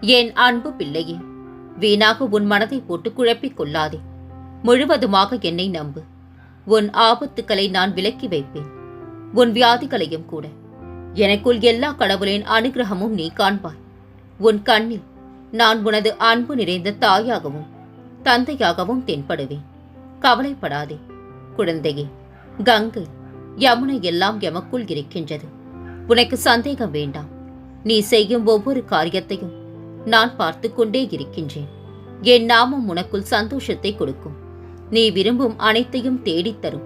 என் அன்பு பிள்ளையே? வீணாக உன் மனதை போட்டு குழப்பிக் கொள்ளாதே. முழுவதுமாக என்னை நம்பு. உன் ஆபத்துக்களை நான் விலக்கி வைப்பேன். உன் வியாதிகளையும் கூட. எனக்குள் எல்லா கடவுளின் அனுகிரகமும் நீ காண்பாய். உன் கண்ணில் நான் உனது அன்பு நிறைந்த தாயாகவும் தந்தையாகவும் தென்படுவேன். கவலைப்படாதே. குழந்தையே கங்கை யமுனை எல்லாம் எமக்குள் இருக்கின்றது. உனக்கு சந்தேகம் வேண்டாம். நீ செய்யும் ஒவ்வொரு காரியத்தையும் நான் பார்த்து கொண்டே இருக்கின்றேன். என் நாமம் உனக்குள் சந்தோஷத்தை கொடுக்கும். நீ விரும்பும் அனைத்தையும் தேடித் தரும்.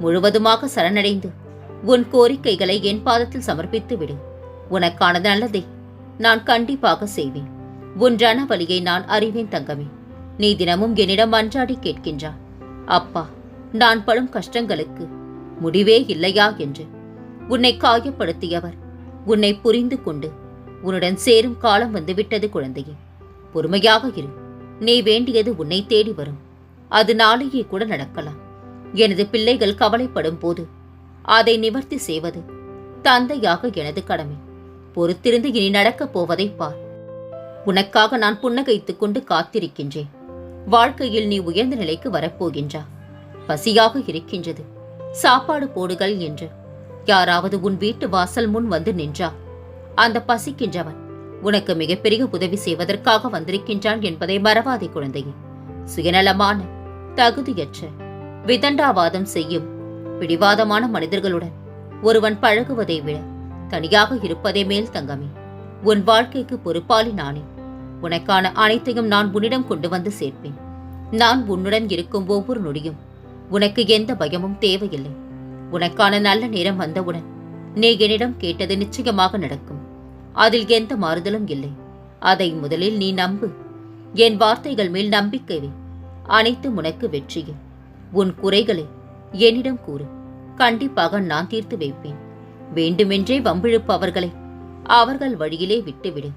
முழுவதுமாக சரணடைந்து உன் கோரிக்கைகளை என் பாதத்தில் சமர்ப்பித்து விடு. உனக்கான நல்லதை நான் கண்டிப்பாக செய்வேன். உன் ரணவலியை நான் அறிவேன் தங்கமே. நீ தினமும் என்னிடம் அன்றாடி கேட்கின்றா. அப்பா நான் படும் கஷ்டங்களுக்கு முடிவே இல்லையா என்று. உன்னை காயப்படுத்தியவர் உன்னை புரிந்து கொண்டு உன்னுடன் சேரும் காலம் வந்துவிட்டது குழந்தையே. பொறுமையாக இரு. நீ வேண்டியது உன்னை தேடி வரும். அது நாளையே கூட நடக்கலாம். எனது பிள்ளைகள் கவலைப்படும் போது அதை நிவர்த்தி செய்வது தந்தையாக எனது கடமை. பொறுத்திருந்து இனி நடக்கப் போவதை பார். உனக்காக நான் புன்னகைத்துக் கொண்டு காத்திருக்கின்றேன். வாழ்க்கையில் நீ உயர்ந்த நிலைக்கு வரப்போகின்றா. பசியாக இருக்கின்றது. சாப்பாடு போடுகள் என்று. யாராவது உன் வீட்டு வாசல் முன் வந்து நின்றா. அந்த பசிக்கின்றவன் உனக்கு மிகப்பெரிய உதவி செய்வதற்காக வந்திருக்கின்றான் என்பதை மறவாதே குழந்தையே. சுயநலமான தகுதியற்ற விதண்டாவாதம் செய்யும் பிடிவாதமான மனிதர்களுடன் ஒருவன் பழகுவதை விட தனியாக இருப்பதே மேல் தங்கமே. உன் வாழ்க்கைக்கு பொறுப்பாளி நானே. உனக்கான அனைத்தையும் நான் உன்னிடம் கொண்டு வந்து சேர்ப்பேன். நான் உன்னுடன் இருக்கும் ஒவ்வொரு நொடியும் உனக்கு எந்த பயமும் தேவையில்லை. உனக்கான நல்ல நேரம் வந்தவுடன் நீ என்னிடம் கேட்டது நிச்சயமாக நடக்கும். அதில் எந்த மாறுதலும் இல்லை. அதை முதலில் நீ நம்பு. என் வார்த்தைகள் மேல் நம்பிக்கை அனைத்து உனக்கு வெற்றியே. உன் குறைகளை என்னிடம் கூறு. கண்டிப்பாக நான் தீர்த்து வைப்பேன். வேண்டுமென்றே வம்பிழுப்பவர்களை அவர்கள் வழியிலே விட்டுவிடு.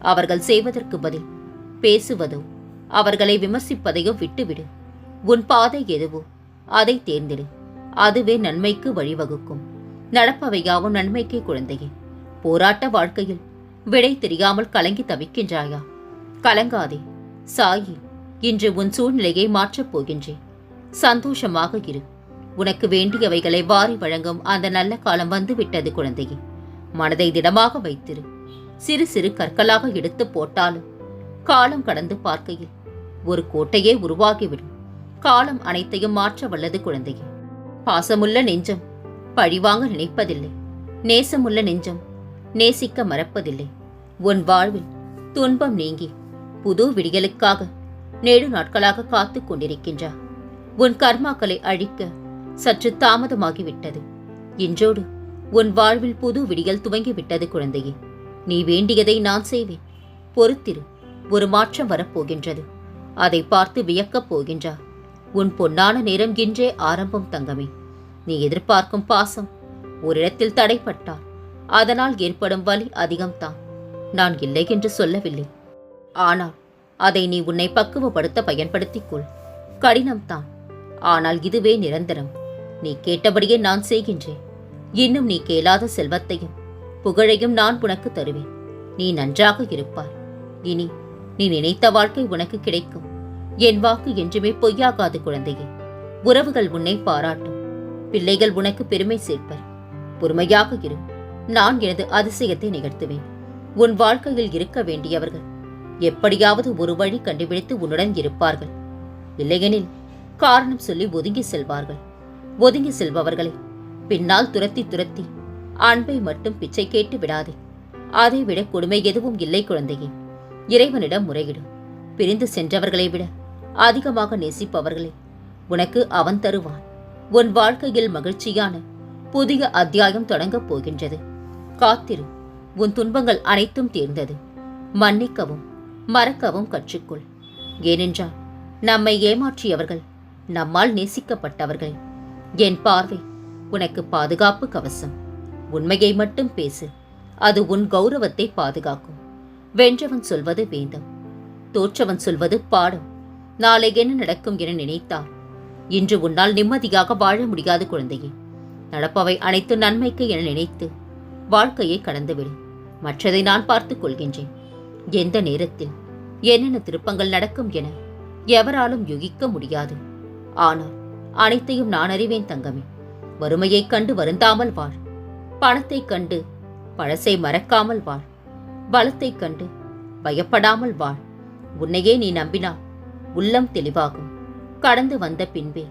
அவர்கள் செய்வதற்கு பதில் பேசுவதோ அவர்களை விமர்சிப்பதையோ விட்டுவிடு. உன் பாதை எதுவோ அதை தேர்ந்தெடு. அதுவே நன்மைக்கு வழிவகுக்கும். நடப்பவையாவும் நன்மைக்கு குழந்தையே. போராட்ட வாழ்க்கையில் விடை தெரியாமல் கலங்கி தவிக்கின்றாயா? கலங்காதே சாயி இன்று உன் சூழ்நிலையை மாற்றப் போகின்றேன். சந்தோஷமாக இரு. உனக்கு வேண்டியவைகளை வாரி வழங்கும் அந்த நல்ல காலம் வந்துவிட்டது குழந்தையே. மனதை திடமாக வைத்திரு. சிறு சிறு கற்களாக எடுத்து போட்டாலும் காலம் கடந்து பார்க்கையில் ஒரு கோட்டையே உருவாகிவிடும். காலம் அனைத்தையும் மாற்ற வல்லது குழந்தையே. பாசமுள்ள நெஞ்சம் பழிவாங்க நினைப்பதில்லை. நேசமுள்ள நெஞ்சம் நேசிக்க மறப்பதில்லை. உன் வாழ்வில் துன்பம் நீங்கி புது விடியலுக்காக நெடு நாட்களாக காத்துக் கொண்டிருக்கின்றா உன் கர்மாக்களை அழிக்க சற்று தாமதமாகிவிட்டது. இன்றோடு உன் வாழ்வில் புது விடியல் துவங்கிவிட்டது குழந்தையே. நீ வேண்டியதை நான் செய்வேன். பொறுத்திரு ஒரு மாற்றம் வரப்போகின்றது. அதை பார்த்து வியக்கப் போகின்றா உன் பொன்னான நேரம் இன்றே ஆரம்பம் தங்கமே. நீ எதிர்பார்க்கும் பாசம் ஒரு இடத்தில் தடைப்பட்டால் அதனால் ஏற்படும் வலி அதிகம்தான். நான் இல்லை என்று சொல்லவில்லை. ஆனால் அதை நீ உன்னை பக்குவப்படுத்த பயன்படுத்திக் கொள். கடினம்தான். ஆனால் இதுவே நிரந்தரம். நீ கேட்டபடியே நான் செய்கின்றேன். இன்னும் நீ கேளாத செல்வத்தையும் புகழையும் நான் உனக்கு தருவேன். நீ நன்றாக இருப்பாய். இனி நீ நினைத்த வாழ்க்கை உனக்கு கிடைக்கும். என் வாக்கு என்றுமே பொய்யாகாது குழந்தையே. உறவுகள் உன்னை பாராட்டும். பிள்ளைகள் உனக்கு பெருமை சேர்ப்பர். பொறுமையாக இருக்கும் நான் எனது அதிசயத்தை நிகழ்த்துவேன். உன் வாழ்க்கையில் இருக்க வேண்டியவர்கள் எப்படியாவது ஒரு வழி கண்டுபிடித்து உன்னுடன் இருப்பார்கள். இல்லையெனில் காரணம் சொல்லி ஒதுங்கி செல்வார்கள். ஒதுங்கி செல்பவர்களை பின்னால் துரத்தி துரத்தி அன்பை மட்டும் பிச்சை கேட்டு விடாதே. அதை விட கொடுமை எதுவும் இல்லை குழந்தையே. இறைவனிடம் முறையிடும் பிரிந்து சென்றவர்களை விட அதிகமாக நேசிப்பவர்களை உனக்கு அவன் தருவான். உன் வாழ்க்கையில் மகிழ்ச்சியான புதிய அத்தியாயம் தொடங்கப் போகின்றது. காத்திரு. உன் துன்பங்கள் அனைத்தும் தீர்ந்தது. மன்னிக்கவும் மறக்கவும் கற்றுக்கொள். ஏனென்றால் நம்மை ஏமாற்றியவர்கள் நம்மால் நேசிக்கப்பட்டவர்கள். என் பார்வை உனக்கு பாதுகாப்பு கவசம். உண்மையை மட்டும் பேசு. அது உன் கௌரவத்தை பாதுகாக்கும். வென்றவன் சொல்வது வேந்தம். தோற்றவன் சொல்வது பாடம். நாளை என்ன நடக்கும் என நினைத்தார் இன்று உன்னால் நிம்மதியாக வாழ முடியாது குழந்தையே. நடப்பவை அனைத்து நன்மைக்கு என நினைத்து வாழ்க்கையை கடந்துவிடு. மற்றதை நான் பார்த்துக் கொள்கின்றேன். எந்த நேரத்தில் என்னென்ன திருப்பங்கள் நடக்கும் என எவராலும் யூகிக்க முடியாது. ஆனால் அனைத்தையும் நான் அறிவேன் தங்கமே. வறுமையைக் கண்டு வருந்தாமல் வாழ். பணத்தைக் கண்டு பழசை மறக்காமல் வாழ். பலத்தைக் கண்டு பயப்படாமல் வாழ். உன்னையே நீ நம்பினால் உள்ளம் தெளிவாகும். கடந்து வந்த பின்பே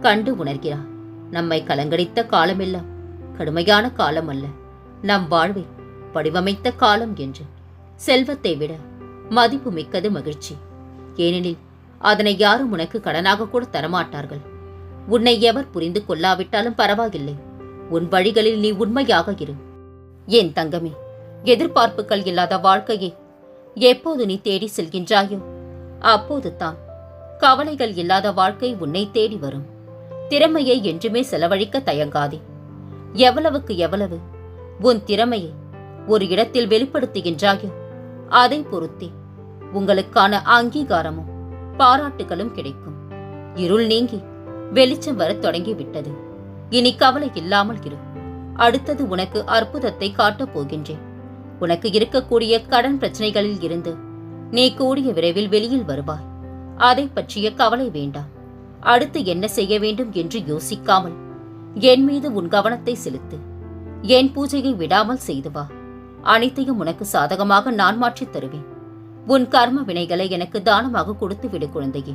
கண்டு உணர்கிறார் நம்மை கலங்கடித்த காலமெல்லாம் கடுமையான காலம் அல்ல நம் வாழ்வை வடிவமைத்த காலம் என்று. செல்வத்தை விட மதிப்பு மிக்கது மகிழ்ச்சி. ஏனெனில் அதனை யாரும் உனக்கு கடனாக கூட தரமாட்டார்கள். உன்னை எவர் புரிந்து கொள்ளாவிட்டாலும் பரவாயில்லை. உன் வழிகளில் நீ உண்மையாக இரு. ஏன் தங்கமே எதிர்பார்ப்புகள் இல்லாத வாழ்க்கையை எப்போது நீ தேடி செல்கின்றாயோ அப்போது தான் கவலைகள் இல்லாத வாழ்க்கை உன்னை தேடி வரும். திறமையை என்றுமே செலவழிக்க தயங்காதே. எவ்வளவுக்கு எவ்வளவு உன் திறமையை ஒரு இடத்தில் வெளிப்படுத்துகின்றாயோ அதை பொறுத்தே உங்களுக்கான அங்கீகாரமும் பாராட்டுகளும் கிடைக்கும். இருள் நீங்கி வெளிச்சம் வரத் தொடங்கிவிட்டது. இனி கவலை இல்லாமல் இரு. அடுத்தது உனக்கு அற்புதத்தை காட்டப் போகின்றேன். உனக்கு இருக்கக்கூடிய கடன் பிரச்சனைகளில் இருந்து நீ கூடிய விரைவில் வெளியில் வருவாய். அதை பற்றிய கவலை வேண்டாம். அடுத்து என்ன செய்ய வேண்டும் என்று யோசிக்காமல் என் மீது உன் கவனத்தை செலுத்து. என் பூஜையை விடாமல் செய்து வா. அனைத்தையும் உனக்கு சாதகமாக நான் மாற்றித் தருவேன். உன் கர்ம வினைகளை எனக்கு தானமாக கொடுத்து விடு குழந்தையே.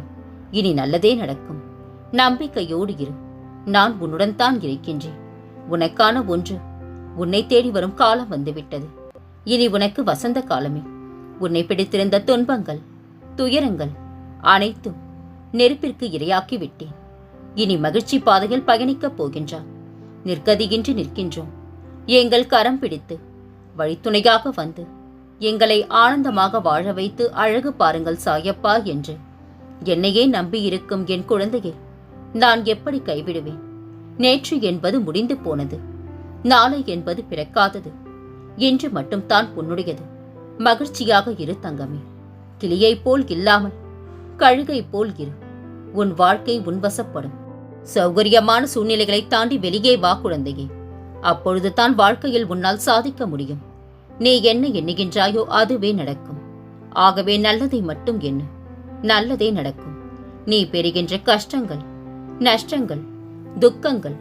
இனி நல்லதே நடக்கும். நம்பிக்கையோடு இரு. நான் உன்னுடன் தான் இருக்கின்றேன். உனக்கான ஒன்று. உன்னை தேடி வரும் காலம் வந்துவிட்டது. இனி உனக்கு வசந்த காலமே. உன்னை பிடித்திருந்த துன்பங்கள் துயரங்கள் அனைத்தும் நெருப்பிற்கு இரையாக்கி விட்டேன் இனி மகிழ்ச்சி பாதையில் பயணிக்கப் போகின்றான் நிற்கதியின்றி நிற்கின்றோம். எங்கள் கரம் பிடித்து வழித்துணையாக வந்து எங்களை ஆனந்தமாக வாழ வைத்து அழகு பாருங்கள் சாயப்பா என்று. என்னையே நம்பியிருக்கும் என் குழந்தையை நான் எப்படி கைவிடுவேன்? நேற்று என்பது முடிந்து போனது. நாளை என்பது பிறக்காதது. இன்று மட்டும் தான் உன்னுடையது மகிழ்ச்சியாக இரு தங்கமே. கிளியை போல் இல்லாமல் கழுகை போல் இரு. உன் வாழ்க்கை உன்வசப்படும் சௌகரியமான சூழ்நிலைகளை தாண்டி வெளியே வா குழந்தையே. அப்பொழுது தான் வாழ்க்கையில் உன்னால் சாதிக்க முடியும். நீ என்ன எண்ணுகின்றாயோ அதுவே நடக்கும். ஆகவே நல்லதை மட்டும் எண்ணு. நல்லதே நடக்கும். நீ பெறுகின்ற கஷ்டங்கள் நஷ்டங்கள் துக்கங்கள்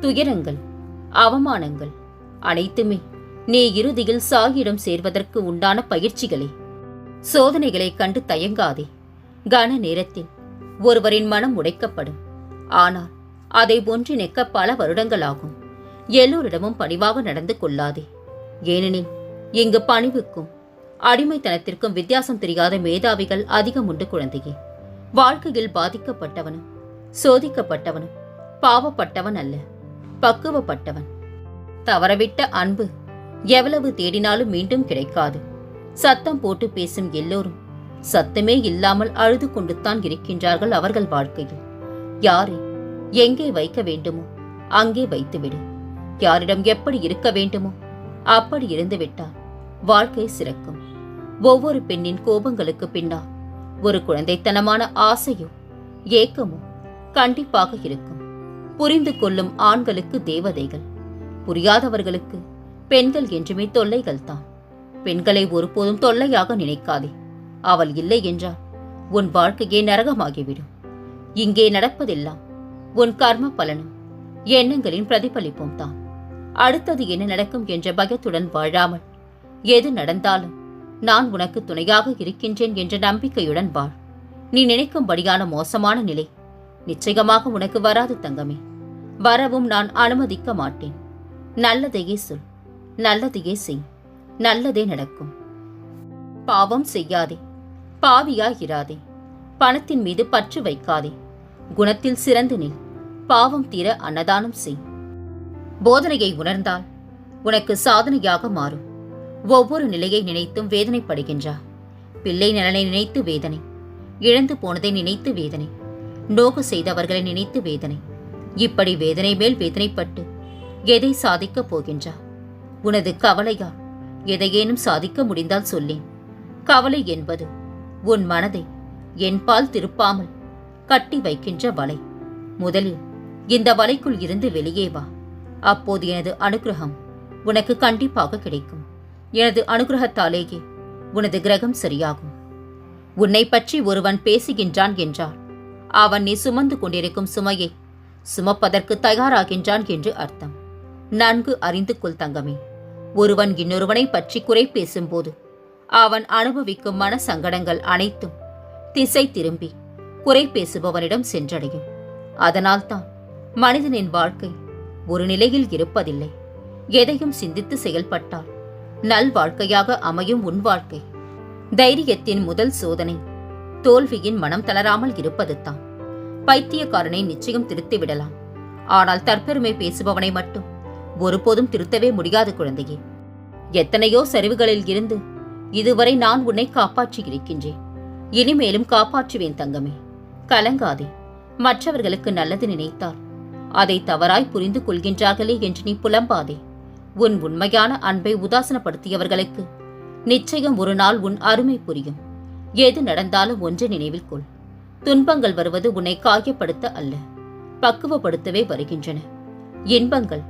துயரங்கள் அவமானங்கள் அனைத்துமே நீ இறுதியில் சாயிடம் சேர்வதற்கு உண்டான பயிற்சிகளே. சோதனைகளைக் கண்டு தயங்காதே. கன நேரத்தில் ஒருவரின் மனம் உடைக்கப்படும். ஆனால் அதை ஒன்றிணைக்க பல வருடங்களாகும். எல்லோரிடமும் பணிவாக நடந்து கொள்ளாதே. ஏனெனில் இங்கு பணிவுக்கும் அடிமைத்தனத்திற்கும் வித்தியாசம் தெரியாத மேதாவிகள் அதிகம் உண்டு குழந்தையே. வாழ்க்கையில் பாதிக்கப்பட்டவனும் சோதிக்கப்பட்டவனும் பாவப்பட்டவன் அல்ல பக்குவப்பட்டவன். தவறவிட்ட அன்பு எவ்வளவு தேடினாலும் மீண்டும் கிடைக்காது. சத்தம் போட்டு பேசும் எல்லோரும் சத்தமே இல்லாமல் அழுது கொண்டுத்தான் இருக்கின்றார்கள் அவர்கள் வாழ்க்கையில். யாரை எங்கே வைக்க வேண்டுமோ அங்கே வைத்துவிடு. யாரிடம் எப்படி இருக்க வேண்டுமோ அப்படி இருந்து விட்டால் வாழ்க்கை சிறக்கும். ஒவ்வொரு பெண்ணின் கோபங்களுக்கு பின்னால் ஒரு குழந்தைத்தனமான ஆசையோ ஏக்கமோ கண்டிப்பாக இருக்கும். புரிந்து கொள்ளும் ஆண்களுக்கு தேவதைகள் புரியாதவர்களுக்கு பெண்கள் என்றுமே தொல்லைகள் தான். பெண்களை ஒருபோதும் தொல்லையாக நினைக்காதே. அவள் இல்லை என்றால் உன் வாழ்க்கையே நரகமாகிவிடும். இங்கே நடப்பதெல்லாம் உன் கர்ம பலனும் எண்ணங்களின் பிரதிபலிப்பும் தான். அடுத்தது என்ன நடக்கும் என்ற பயத்துடன் வாழாமல். எது நடந்தாலும் நான் உனக்கு துணையாக இருக்கின்றேன் என்ற நம்பிக்கையுடன் வாழ். நீ நினைக்கும்படியான மோசமான நிலை நிச்சயமாக உனக்கு வராது தங்கமே. வரவும் நான் அனுமதிக்க மாட்டேன். நல்லதையே சொல். நல்லதையே செய். நல்லதே நடக்கும். பாவம் செய்யாதே. பாவியாகிறாதே பணத்தின் மீது பற்று வைக்காதே. குணத்தில் சிறந்து நில். பாவம் தீர அன்னதானம் செய். போதனையை உணர்ந்தால் உனக்கு சாதனையாக மாறும். ஒவ்வொரு நிலையை நினைத்தும் வேதனைப்படுகின்றார் பிள்ளை நலனை நினைத்து வேதனை. இழந்து போனதை நினைத்து வேதனை. நோகு செய்தவர்களை நினைத்து வேதனை. இப்படி வேதனை மேல் வேதனைப்பட்டு எதை சாதிக்கப் போகின்றார் உனது கவலையா? எதையேனும் சாதிக்க முடிந்தால் சொல்லேன். கவலை என்பது உன் மனதை என்பால் திருப்பாமல் கட்டி வைக்கின்ற வலை. முதலில் இந்த வலைக்குள் இருந்து வெளியே வா. அப்போது எனது அனுகிரகம் உனக்கு கண்டிப்பாக கிடைக்கும். எனது அனுகிரகத்தாலேயே உனது கிரகம் சரியாகும். உன்னை பற்றி ஒருவன் பேசுகின்றான் என்றால் அவன் நீ சுமந்து கொண்டிருக்கும் சுமையை சுமப்பதற்கு தயாராகின்றான் என்று அர்த்தம். நன்கு அறிந்து கொள் தங்கமே. ஒருவன் இன்னொருவனை பற்றி குறை பேசும்போது அவன் அனுபவிக்கும் மன சங்கடங்கள் அனைத்தும் திசை திரும்பி குறை பேசுபவனிடம் சென்றடையும். அதனால்தான் மனிதனின் வாழ்க்கை ஒரு நிலையில் இருப்பதில்லை. எதையும் சிந்தித்து செயல்பட்டால் நல் வாழ்க்கையாக அமையும் உன் வாழ்க்கை. தைரியத்தின் முதல் சோதனை. தோல்வியின் மனம் தளராமல் இருப்பதுதான் பைத்தியக்காரனை நிச்சயம் திருத்தி விடலாம். ஆனால் தற்பெருமை பேசுபவனை மட்டும். ஒருபோதும் திருத்தவே முடியாது குழந்தையே. எத்தனையோ சரிவுகளில் இருந்து இதுவரை நான் உன்னை காப்பாற்றி இருக்கின்றேன். இனிமேலும் காப்பாற்றுவேன் தங்கமே. கலங்காதே. மற்றவர்களுக்கு நல்லது நினைத்தார் அதை தவறாய் புரிந்து கொள்கின்றார்களே என்று நீ புலம்பாதே. உன் உண்மையான அன்பை உதாசனப்படுத்தியவர்களுக்கு நிச்சயம் ஒரு நாள் உன் அருமை புரியும். எது நடந்தாலும் ஒன்றை நினைவில் கொள். துன்பங்கள் வருவது உன்னை காயப்படுத்த அல்ல பக்குவப்படுத்தவே வருகின்றன. இன்பங்கள்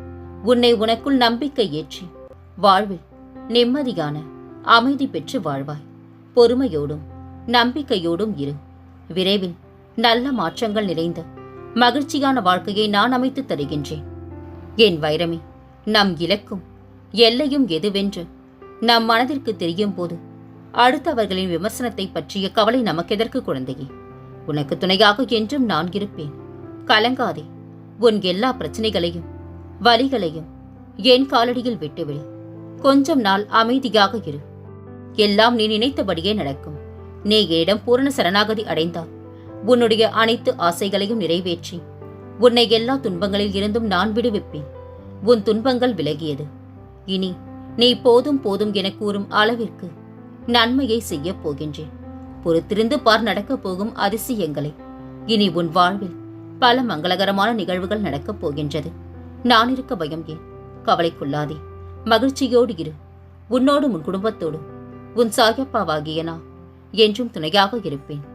உன்னை உனக்குள் நம்பிக்கை ஏற்றி வாழ்வில் நிம்மதியான அமைதி பெற்று வாழ்வாய். பொறுமையோடும் நம்பிக்கையோடும் இரு. விரைவில் நல்ல மாற்றங்கள் நிறைந்த மகிழ்ச்சியான வாழ்க்கையை நான் அமைத்து தருகின்றேன். என் வைரமே நம் இலக்கும் எல்லையும் எதுவென்று நம் மனதிற்கு தெரியும் போது அடுத்தவர்களின் விமர்சனத்தை பற்றிய கவலை நமக்கெதற்கு குழந்தையே? உனக்கு துணையாக என்றும் நான் இருப்பேன். கலங்காதே உன் எல்லா பிரச்சனைகளையும் வலிகளையும் என் காலடியில் விட்டுவிடு. கொஞ்சம் நாள் அமைதியாக இரு. எல்லாம் நீ நினைத்தபடியே நடக்கும். நீ என்னிடம் பூரண சரணாகதி அடைந்தால் உன்னுடைய அனைத்து ஆசைகளையும் நிறைவேற்றி. உன்னை எல்லா துன்பங்களில் இருந்தும் நான் விடுவிப்பேன். உன் துன்பங்கள் விலகியது. இனி நீ போதும் போதும் என கூறும் அளவிற்கு நன்மையை செய்யப் போகின்றேன். பொறுத்திருந்து பார் நடக்கப் போகும் அதிசயங்களை. இனி உன் வாழ்வில் பல மங்களகரமான நிகழ்வுகள் நடக்கப் போகின்றது. நான் இருக்க பயம் ஏன்? கவலைக்குள்ளாதே. மகிழ்ச்சியோடு இரு. உன்னோடும் உன் குடும்பத்தோடும். உன் சாயப்பாவாகிய நான் என்றும் துணையாக இருப்பேன்.